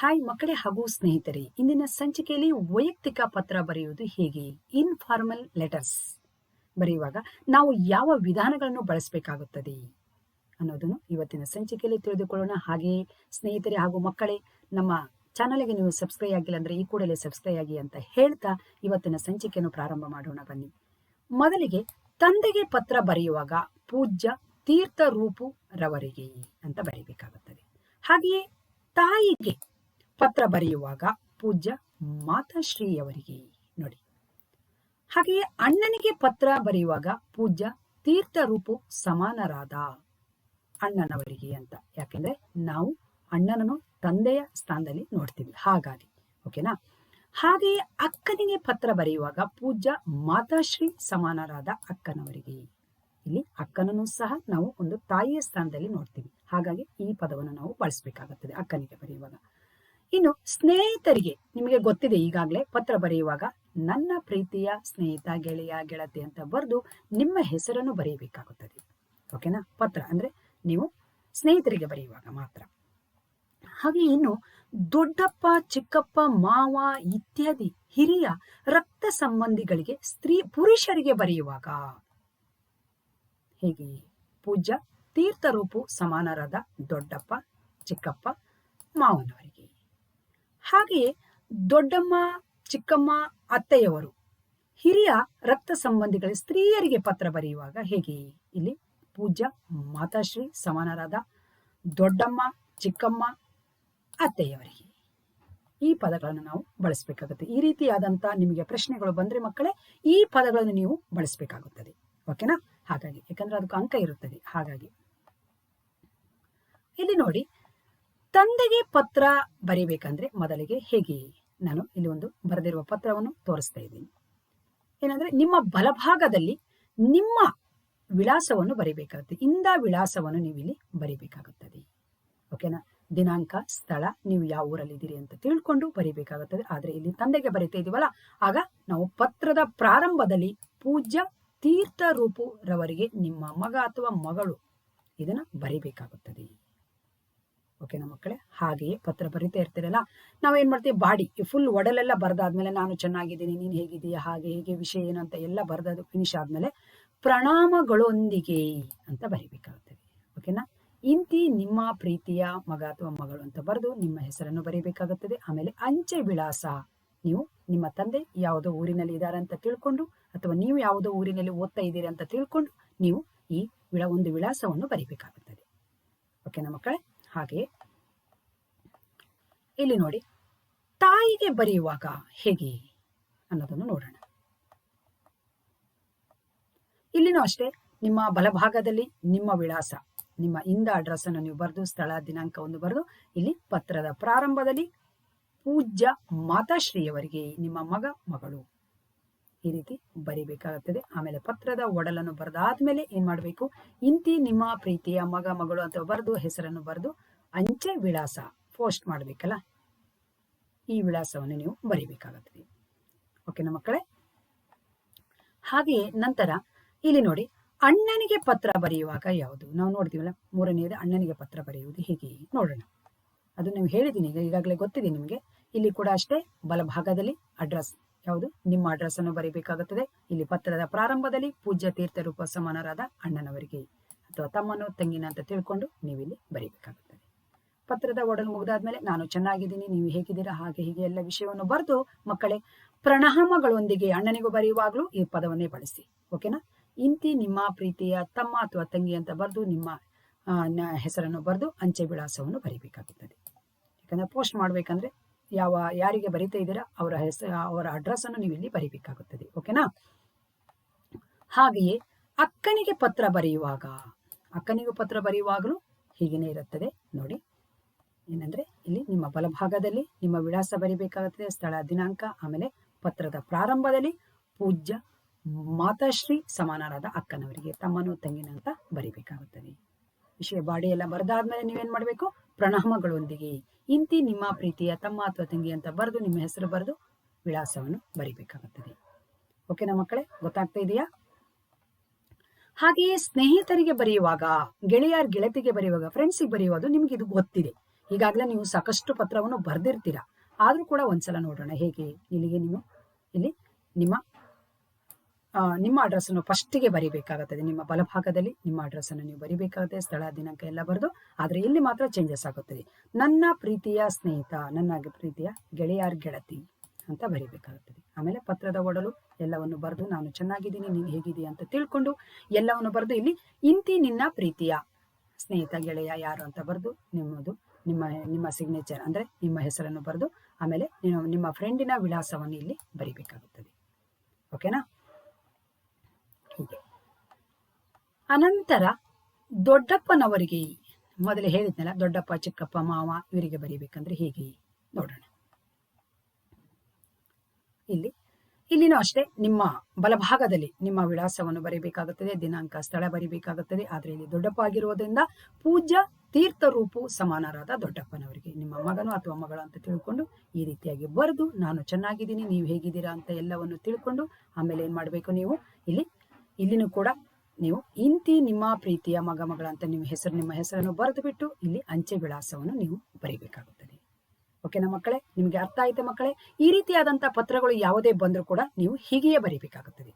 Hi ಮಕ್ಕಳೇ ಹಾಗೂ ಸ್ನೇಹಿತರೆ, ಇಂದಿನ ಸಂಚಿಕೆಯಲ್ಲಿ ವೈಯಕ್ತಿಕ ಪತ್ರ ಬರೆಯುವುದು ಹೇಗೆ? ಇನ್ಫಾರ್ಮಲ್ ಲೆಟರ್ಸ್ ಬರೆಯುವಾಗ ನಾವು ಯಾವ ವಿಧಾನಗಳನ್ನು ಬಳಸಬೇಕಾಗುತ್ತದೆ ಅನ್ನೋದನ್ನು ಇವತ್ತಿನ ಸಂಚಿಕೆಯಲ್ಲಿ ತಿಳಿದುಕೊಳ್ಳೋಣ. ಹಾಗೆಯೇ ಸ್ನೇಹಿತರೆ ಹಾಗೂ ಮಕ್ಕಳೇ, ನಮ್ಮ ಚಾನಲ್ಗೆ ನೀವು ಸಬ್ಸ್ಕ್ರೈಬ್ ಆಗಿಲ್ಲ ಅಂದರೆ ಈ ಕೂಡಲೇ ಸಬ್ಸ್ಕ್ರೈಬ್ ಆಗಿ ಅಂತ ಹೇಳ್ತಾ ಇವತ್ತಿನ ಸಂಚಿಕೆಯನ್ನು ಪ್ರಾರಂಭ ಮಾಡೋಣ. ಬನ್ನಿ. ಮೊದಲಿಗೆ ತಂದೆಗೆ ಪತ್ರ ಬರೆಯುವಾಗ ಪೂಜ್ಯ ತೀರ್ಥ ರೂಪು ರವರಿಗೆ ಅಂತ ಬರೀಬೇಕಾಗುತ್ತದೆ. ಹಾಗೆಯೇ ತಾಯಿಗೆ ಪತ್ರ ಬರೆಯುವಾಗ ಪೂಜ್ಯ ಮಾತಾಶ್ರೀಯವರಿಗೆ ನೋಡಿ. ಹಾಗೆಯೇ ಅಣ್ಣನಿಗೆ ಪತ್ರ ಬರೆಯುವಾಗ ಪೂಜ್ಯ ತೀರ್ಥರೂಪು ಸಮಾನರಾದ ಅಣ್ಣನವರಿಗೆ ಅಂತ. ಯಾಕೆಂದ್ರೆ ನಾವು ಅಣ್ಣನನ್ನು ತಂದೆಯ ಸ್ಥಾನದಲ್ಲಿ ನೋಡ್ತೀವಿ ಹಾಗಾಗಿ. ಓಕೆನಾ? ಹಾಗೆಯೇ ಅಕ್ಕನಿಗೆ ಪತ್ರ ಬರೆಯುವಾಗ ಪೂಜ್ಯ ಮಾತಾಶ್ರೀ ಸಮಾನರಾದ ಅಕ್ಕನವರಿಗೆ. ಇಲ್ಲಿ ಅಕ್ಕನನ್ನು ಸಹ ನಾವು ಒಂದು ತಾಯಿಯ ಸ್ಥಾನದಲ್ಲಿ ನೋಡ್ತೀವಿ. ಹಾಗಾಗಿ ಈ ಪದವನ್ನು ನಾವು ಬಳಸಬೇಕಾಗುತ್ತದೆ ಅಕ್ಕನಿಗೆ ಬರೆಯುವಾಗ. ಇನ್ನು ಸ್ನೇಹಿತರಿಗೆ ನಿಮಗೆ ಗೊತ್ತಿದೆ ಈಗಾಗಲೇ ಪತ್ರ ಬರೆಯುವಾಗ, ನನ್ನ ಪ್ರೀತಿಯ ಸ್ನೇಹಿತ, ಗೆಳೆಯ, ಗೆಳತಿ ಅಂತ ಬರೆದು ನಿಮ್ಮ ಹೆಸರನ್ನು ಬರೆಯಬೇಕಾಗುತ್ತದೆ. ಓಕೆನಾ ಪತ್ರ ಅಂದ್ರೆ ನೀವು ಸ್ನೇಹಿತರಿಗೆ ಬರೆಯುವಾಗ ಮಾತ್ರ. ಹಾಗೆ ಇನ್ನು ದೊಡ್ಡಪ್ಪ, ಚಿಕ್ಕಪ್ಪ, ಮಾವ ಇತ್ಯಾದಿ ಹಿರಿಯ ರಕ್ತ ಸಂಬಂಧಿಗಳಿಗೆ ಸ್ತ್ರೀ ಪುರುಷರಿಗೆ ಬರೆಯುವಾಗ. ಹೇಗೆ? ಪೂಜ್ಯ ತೀರ್ಥರೂಪು ಸಮಾನರಾದ ದೊಡ್ಡಪ್ಪ, ಚಿಕ್ಕಪ್ಪ ಮಾವನವರಿಗೆ ಹಾಗೆಯೇ ದೊಡ್ಡಮ್ಮ, ಚಿಕ್ಕಮ್ಮ, ಅತ್ತೆಯವರು, ಹಿರಿಯ ರಕ್ತ ಸಂಬಂಧಿಗಳ ಸ್ತ್ರೀಯರಿಗೆ ಪತ್ರ ಬರೆಯುವಾಗ ಹೇಗೆ? ಇಲ್ಲಿ ಪೂಜ್ಯ ಮಾತಾಶ್ರೀ ಸಮಾನರಾದ ದೊಡ್ಡಮ್ಮ, ಚಿಕ್ಕಮ್ಮ, ಅತ್ತೆಯವರಿಗೆ. ಈ ಪದಗಳನ್ನು ನಾವು ಬಳಸಬೇಕಾಗುತ್ತೆ. ಈ ರೀತಿಯಾದಂಥ ನಿಮಗೆ ಪ್ರಶ್ನೆಗಳು ಬಂದರೆ ಮಕ್ಕಳೇ, ಈ ಪದಗಳನ್ನು ನೀವು ಬಳಸಬೇಕಾಗುತ್ತದೆ. ಓಕೆನಾ? ಹಾಗಾಗಿ ಯಾಕಂದ್ರೆ ಅದಕ್ಕೆ ಅಂಕ ಇರುತ್ತದೆ. ಹಾಗಾಗಿ, ಇಲ್ಲಿ ನೋಡಿ ತಂದೆಗೆ ಪತ್ರ ಬರೀಬೇಕಂದ್ರೆ ಮೊದಲಿಗೆ ಹೇಗೆ? ನಾನು ಇಲ್ಲಿ ಒಂದು ಬರೆದಿರುವ ಪತ್ರವನ್ನು ತೋರಿಸ್ತಾ ಇದ್ದೀನಿ. ಏನಂದ್ರೆ ನಿಮ್ಮ ಬಲಭಾಗದಲ್ಲಿ ನಿಮ್ಮ ವಿಳಾಸವನ್ನು ಬರೀಬೇಕಾಗುತ್ತೆ. ಇಂದ ವಿಳಾಸವನ್ನು ನೀವು ಇಲ್ಲಿ ಬರೀಬೇಕಾಗುತ್ತದೆ ಓಕೆನಾ ದಿನಾಂಕ, ಸ್ಥಳ, ನೀವು ಯಾವ ಊರಲ್ಲಿದ್ದೀರಿ ಅಂತ ತಿಳ್ಕೊಂಡು ಬರೀಬೇಕಾಗುತ್ತದೆ. ಆದ್ರೆ ಇಲ್ಲಿ ತಂದೆಗೆ ಬರಿತಾ ಇದೀವಲ್ಲ ಆಗ ನಾವು ಪತ್ರದ ಪ್ರಾರಂಭದಲ್ಲಿ ಪೂಜ್ಯ ತೀರ್ಥ ರೂಪು ರವರಿಗೆ ನಿಮ್ಮ ಮಗ ಅಥವಾ ಮಗಳು ಇದನ್ನ ಬರೀಬೇಕಾಗುತ್ತದೆ. ಓಕೆನಾ ಮಕ್ಕಳೇ? ಹಾಗೆಯೇ ಪತ್ರ ಬರಿತಾ ಇರ್ತೀರಲ್ಲ? ನಾವೇನು ಮಾಡ್ತೀವಿ? ಬಾಡಿ ಫುಲ್ ಒಡಲೆಲ್ಲ ಬರೆದಾದ್ಮೇಲೆ ನಾನು ಚೆನ್ನಾಗಿದ್ದೀನಿ, ನೀನು ಹೇಗಿದೀಯಾ ಹಾಗೆ ಹೇಗೆ ವಿಷಯ ಏನು ಅಂತ ಎಲ್ಲ ಬರ್ದದು ಫಿನಿಶ್ ಆದ್ಮೇಲೆ ಪ್ರಣಾಮಗಳೊಂದಿಗೆ ಅಂತ ಬರಿಬೇಕಾಗುತ್ತದೆ ಓಕೆನಾ ಇಂತಿ ನಿಮ್ಮ ಪ್ರೀತಿಯ ಮಗ ಅಥವಾ ಮಗಳು ಅಂತ ಬರೆದು ನಿಮ್ಮ ಹೆಸರನ್ನು ಬರೀಬೇಕಾಗುತ್ತದೆ. ಆಮೇಲೆ ಅಂಚೆ ವಿಳಾಸ. ನೀವು ನಿಮ್ಮ ತಂದೆ ಯಾವುದೋ ಊರಿನಲ್ಲಿ ಇದ್ದಾರೆ ಅಂತ ತಿಳ್ಕೊಂಡು ಅಥವಾ ನೀವು ಯಾವುದೋ ಊರಿನಲ್ಲಿ ಓದ್ತಾ ಇದ್ದೀರಿ ಅಂತ ತಿಳ್ಕೊಂಡು ನೀವು ಈ ವಿಳ, ಒಂದು ವಿಳಾಸವನ್ನು ಬರೀಬೇಕಾಗುತ್ತದೆ. ಓಕೆನಾ ಮಕ್ಕಳೇ? ಹಾಗೆಯೇ ಇಲ್ಲಿ ನೋಡಿ, ತಾಯಿಗೆ ಬರೆಯುವಾಗ ಹೇಗೆ ಅನ್ನೋದನ್ನು ನೋಡೋಣ. ಇಲ್ಲಿನೂ ಅಷ್ಟೇ, ನಿಮ್ಮ ಬಲಭಾಗದಲ್ಲಿ ನಿಮ್ಮ ವಿಳಾಸ, ನಿಮ್ಮ ಇಂದ ಅಡ್ರೆಸ್ ಅನ್ನು ನೀವು ಬರೆದು, ಸ್ಥಳ, ದಿನಾಂಕವನ್ನು ಬರೆದು, ಇಲ್ಲಿ ಪತ್ರದ ಪ್ರಾರಂಭದಲ್ಲಿ ಪೂಜ್ಯ ಮಾತಾಶ್ರೀಯವರಿಗೆ ನಿಮ್ಮ ಮಗ, ಮಗಳು. ಈ ರೀತಿ ಬರಿಬೇಕಾಗುತ್ತದೆ ಆಮೇಲೆ ಪತ್ರದ ಒಡಲನ್ನು ಬರೆದಾದ್ಮೇಲೆ ಏನ್ ಮಾಡಬೇಕು? ಇಂತಿ ನಿಮ್ಮ ಪ್ರೀತಿಯ ಮಗ, ಮಗಳು ಅಂತ ಬರೆದು ಹೆಸರನ್ನು ಬರೆದು ಅಂಚೆ ವಿಳಾಸ ಪೋಸ್ಟ್ ಮಾಡಬೇಕಲ್ಲ? ಈ ವಿಳಾಸವನ್ನು ನೀವು ಬರಿಬೇಕಾಗುತ್ತದೆ. ಓಕೆನಾ ಮಕ್ಕಳೇ? ಹಾಗೆಯೇ ನಂತರ ಇಲ್ಲಿ ನೋಡಿ, ಅಣ್ಣನಿಗೆ ಪತ್ರ ಬರೆಯುವಾಗ ಯಾವುದು? ನಾವು ನೋಡ್ತೀವಲ್ಲ, ಮೂರನೆಯದು ಅಣ್ಣನಿಗೆ ಪತ್ರ ಬರೆಯುವುದು ಹೀಗೆ? ನೋಡೋಣ. ಅದು ನೀವು ಹೇಳಿದ್ದೀನಿ ಈಗ ಈಗಾಗಲೇ ಗೊತ್ತಿದೆ ನಿಮಗೆ. ಇಲ್ಲಿ ಕೂಡ ಅಷ್ಟೇ, ಬಲಭಾಗದಲ್ಲಿ ಅಡ್ರೆಸ್ ಯಾವುದು ನಿಮ್ಮ ಅಡ್ರೆಸ್ ಅನ್ನು ಬರೀಬೇಕಾಗುತ್ತದೆ. ಇಲ್ಲಿ ಪತ್ರದ ಪ್ರಾರಂಭದಲ್ಲಿ ಪೂಜ್ಯ ತೀರ್ಥ ರೂಪ ಸಮಾನರಾದ ಅಣ್ಣನವರಿಗೆ ಅಥವಾ ತಮ್ಮನ್ನು, ತಂಗಿನ ಅಂತ ತಿಳ್ಕೊಂಡು ನೀವಿಲ್ಲಿ ಬರೀಬೇಕಾಗುತ್ತದೆ. ಪತ್ರದ ಒಡಲು ಮುಗಿದಾದ್ಮೇಲೆ ನಾನು ಚೆನ್ನಾಗಿದ್ದೀನಿ, ನೀವು ಹೇಗಿದ್ದೀರಾ, ಹಾಗೆ ಹೀಗೆ ಎಲ್ಲ ವಿಷಯವನ್ನು ಬರೆದು ಮಕ್ಕಳೇ, ಪ್ರಣಾಮಗಳೊಂದಿಗೆ ಅಣ್ಣನಿಗೂ ಬರೆಯುವಾಗಲೂ ಈ ಪದವನ್ನೇ ಬಳಸಿ, ಓಕೆನಾ? ಇಂತಿ ನಿಮ್ಮ ಪ್ರೀತಿಯ ತಮ್ಮ ಅಥವಾ ತಂಗಿ ಅಂತ ಬರೆದು ನಿಮ್ಮ ಹೆಸರನ್ನು ಬರೆದು ಅಂಚೆ ವಿಳಾಸವನ್ನು ಬರೀಬೇಕಾಗುತ್ತದೆ. ಯಾಕಂದ್ರೆ ಪೋಸ್ಟ್ ಮಾಡ್ಬೇಕಂದ್ರೆ ಯಾವ ಯಾರಿಗೆ ಬರಿತಾ ಇದ್ದೀರಾ, ಅವರ ಹೆಸರು ಅವರ ಅಡ್ರೆಸ್ ಅನ್ನು ನೀವು ಇಲ್ಲಿ ಬರಿಬೇಕಾಗುತ್ತದೆ ಓಕೆನಾ ಹಾಗೆಯೇ ಅಕ್ಕನಿಗೆ ಪತ್ರ ಬರೆಯುವಾಗ, ಅಕ್ಕನಿಗೂ ಪತ್ರ ಬರೆಯುವಾಗಲೂ ಹೀಗೇನೆ ಇರುತ್ತದೆ. ನೋಡಿ, ಏನಂದ್ರೆ ಇಲ್ಲಿ ನಿಮ್ಮ ಬಲಭಾಗದಲ್ಲಿ ನಿಮ್ಮ ವಿಳಾಸ ಬರಿಬೇಕಾಗುತ್ತದೆ, ಸ್ಥಳ ದಿನಾಂಕ, ಆಮೇಲೆ ಪತ್ರದ ಪ್ರಾರಂಭದಲ್ಲಿ ಪೂಜ್ಯ ಮಾತಾಶ್ರೀ ಸಮಾನರಾದ ಅಕ್ಕನವರಿಗೆ, ತಮ್ಮನು ತಂಗಿನ ಅಂತ ಬರಿಬೇಕಾಗುತ್ತದೆ. ವಿಷಯ ಬಾಡಿ ಎಲ್ಲ ಬರೆದಾದ್ಮೇಲೆ ನೀವೇನ್ ಮಾಡಬೇಕು? ಪ್ರಣಾಮಗಳೊಂದಿಗೆ ಇಂತಿ ನಿಮ್ಮ ಪ್ರೀತಿಯ ತಮ್ಮ ಅಥವಾ ತಂಗಿ ಅಂತ ಬರೆದು ನಿಮ್ಮ ಹೆಸರು ಬರೆದು ವಿಳಾಸವನ್ನು ಬರಿಬೇಕಾಗುತ್ತದೆ. ಓಕೆನಾ ಮಕ್ಕಳೇ? ಗೊತ್ತಾಗ್ತಾ ಇದೆಯಾ? ಹಾಗೆಯೇ ಸ್ನೇಹಿತರಿಗೆ ಬರೆಯುವಾಗ, ಗೆಳೆಯರ್ ಗೆಳತಿಗೆ ಬರೆಯುವಾಗ ಫ್ರೆಂಡ್ಸಿಗೆ ಬರೆಯುವಾಗ ನಿಮ್ಗೆ ಇದು ಗೊತ್ತಿದೆ. ಈಗಾಗಲೇ ನೀವು ಸಾಕಷ್ಟು ಪತ್ರವನ್ನು ಬರೆದಿರ್ತೀರಾ. ಆದರೂ ಕೂಡ ಒಂದ್ಸಲ ನೋಡೋಣ ಹೇಗೆ ಇಲ್ಲಿಗೆ ನೀವು ಇಲ್ಲಿ ನಿಮ್ಮ ನಿಮ್ಮ ಅಡ್ರೆಸ್ ಅನ್ನು ಫಸ್ಟಿಗೆ ಬರಿಬೇಕಾಗುತ್ತದೆ. ನಿಮ್ಮ ಬಲಭಾಗದಲ್ಲಿ ನಿಮ್ಮ ಅಡ್ರೆಸ್ ಅನ್ನು ನೀವು ಬರಿಬೇಕಾಗುತ್ತೆ. ಸ್ಥಳ, ದಿನಾಂಕ ಎಲ್ಲ ಬರೆದು, ಆದ್ರೆ ಇಲ್ಲಿ ಮಾತ್ರ ಚೇಂಜಸ್ ಆಗುತ್ತದೆ. ನನ್ನ ಪ್ರೀತಿಯ ಸ್ನೇಹಿತ, ನನ್ನ ಪ್ರೀತಿಯ ಗೆಳೆಯರ್ ಗೆಳತಿ ಅಂತ ಬರಿಬೇಕಾಗುತ್ತದೆ. ಆಮೇಲೆ ಪತ್ರದ ಒಡಲು ಎಲ್ಲವನ್ನು ಬರೆದು, ನಾನು ಚೆನ್ನಾಗಿದ್ದೀನಿ, ನೀನು ಹೇಗಿದೀಯ ಅಂತ ತಿಳ್ಕೊಂಡು ಎಲ್ಲವನ್ನು ಬರೆದು ಇಲ್ಲಿ ಇಂತಿ ನಿನ್ನ ಪ್ರೀತಿಯ ಸ್ನೇಹಿತ, ಗೆಳೆಯ ಯಾರು ಅಂತ ಬರೆದು, ನಿಮ್ಮದು, ನಿಮ್ಮ ನಿಮ್ಮ ಸಿಗ್ನೇಚರ್ ಅಂದ್ರೆ ನಿಮ್ಮ ಹೆಸರನ್ನು ಬರೆದು, ಆಮೇಲೆ ನಿಮ್ಮ ಫ್ರೆಂಡಿನ ವಿಳಾಸವನ್ನು ಇಲ್ಲಿ ಬರಿಬೇಕಾಗುತ್ತದೆ. ಓಕೆನಾ ಹೀಗೆ ಅನಂತರ ದೊಡ್ಡಪ್ಪನವರಿಗೆ ಮೊದಲೇ ಹೇಳಿದ್ನಲ್ಲ, ದೊಡ್ಡಪ್ಪ, ಚಿಕ್ಕಪ್ಪ, ಮಾವ ಇವರಿಗೆ ಬರೀಬೇಕಂದ್ರೆ ಹೇಗೆ ನೋಡೋಣ. ಇಲ್ಲಿ ಇಲ್ಲಿನೂ ಅಷ್ಟೇ, ನಿಮ್ಮ ಬಲಭಾಗದಲ್ಲಿ ನಿಮ್ಮ ವಿಳಾಸವನ್ನು ಬರೀಬೇಕಾಗುತ್ತದೆ, ದಿನಾಂಕ, ಸ್ಥಳ ಬರೀಬೇಕಾಗುತ್ತದೆ. ಆದರೆ ಇಲ್ಲಿ ದೊಡ್ಡಪ್ಪ ಆಗಿರುವುದರಿಂದ ಪೂಜ್ಯ ತೀರ್ಥರೂಪು ಸಮಾನರಾದ ದೊಡ್ಡಪ್ಪನವರಿಗೆ, ನಿಮ್ಮ ಮಗನು ಅಥವಾ ಮಗಳು ಅಂತ ತಿಳ್ಕೊಂಡು ಈ ರೀತಿಯಾಗಿ ಬರೆದು, ನಾನು ಚೆನ್ನಾಗಿದ್ದೀನಿ, ನೀವು ಹೇಗಿದ್ದೀರಾ ಅಂತ ಎಲ್ಲವನ್ನು ತಿಳ್ಕೊಂಡು ಆಮೇಲೆ ಏನ್ ಮಾಡಬೇಕು ನೀವು? ಇಲ್ಲಿ ಇಲ್ಲಿನೂ ಕೂಡ ನೀವು ಇಂತಿ ನಿಮ್ಮ ಪ್ರೀತಿಯ ಮಗ ಅಂತ ನಿಮ್ಮ ಹೆಸರು, ನಿಮ್ಮ ಹೆಸರನ್ನು ಬರೆದು ಬಿಟ್ಟು ಇಲ್ಲಿ ಅಂಚೆ ವಿಳಾಸವನ್ನು ನೀವು ಬರೀಬೇಕಾಗುತ್ತದೆ. ಓಕೆನಾ ಮಕ್ಕಳೇ, ನಿಮಗೆ ಅರ್ಥ ಆಯ್ತಾ ಮಕ್ಕಳೇ? ಈ ರೀತಿಯಾದಂಥ ಪತ್ರಗಳು ಯಾವುದೇ ಬಂದರೂ ಕೂಡ ನೀವು ಹೀಗೆಯೇ ಬರೀಬೇಕಾಗುತ್ತದೆ.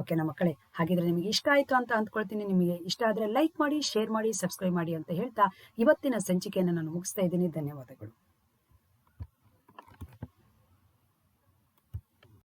ಓಕೆನಾ ಮಕ್ಕಳೇ, ಹಾಗಿದ್ರೆ ನಿಮಗೆ ಇಷ್ಟ ಆಯಿತು ಅಂತ ಅಂದ್ಕೊಳ್ತೀನಿ. ನಿಮಗೆ ಇಷ್ಟ ಆದ್ರೆ ಲೈಕ್ ಮಾಡಿ, ಶೇರ್ ಮಾಡಿ, ಸಬ್ಸ್ಕ್ರೈಬ್ ಮಾಡಿ ಅಂತ ಹೇಳ್ತಾ ಇವತ್ತಿನ ಸಂಚಿಕೆಯನ್ನು ನಾನು ಮುಗಿಸ್ತಾ ಇದ್ದೀನಿ. ಧನ್ಯವಾದಗಳು.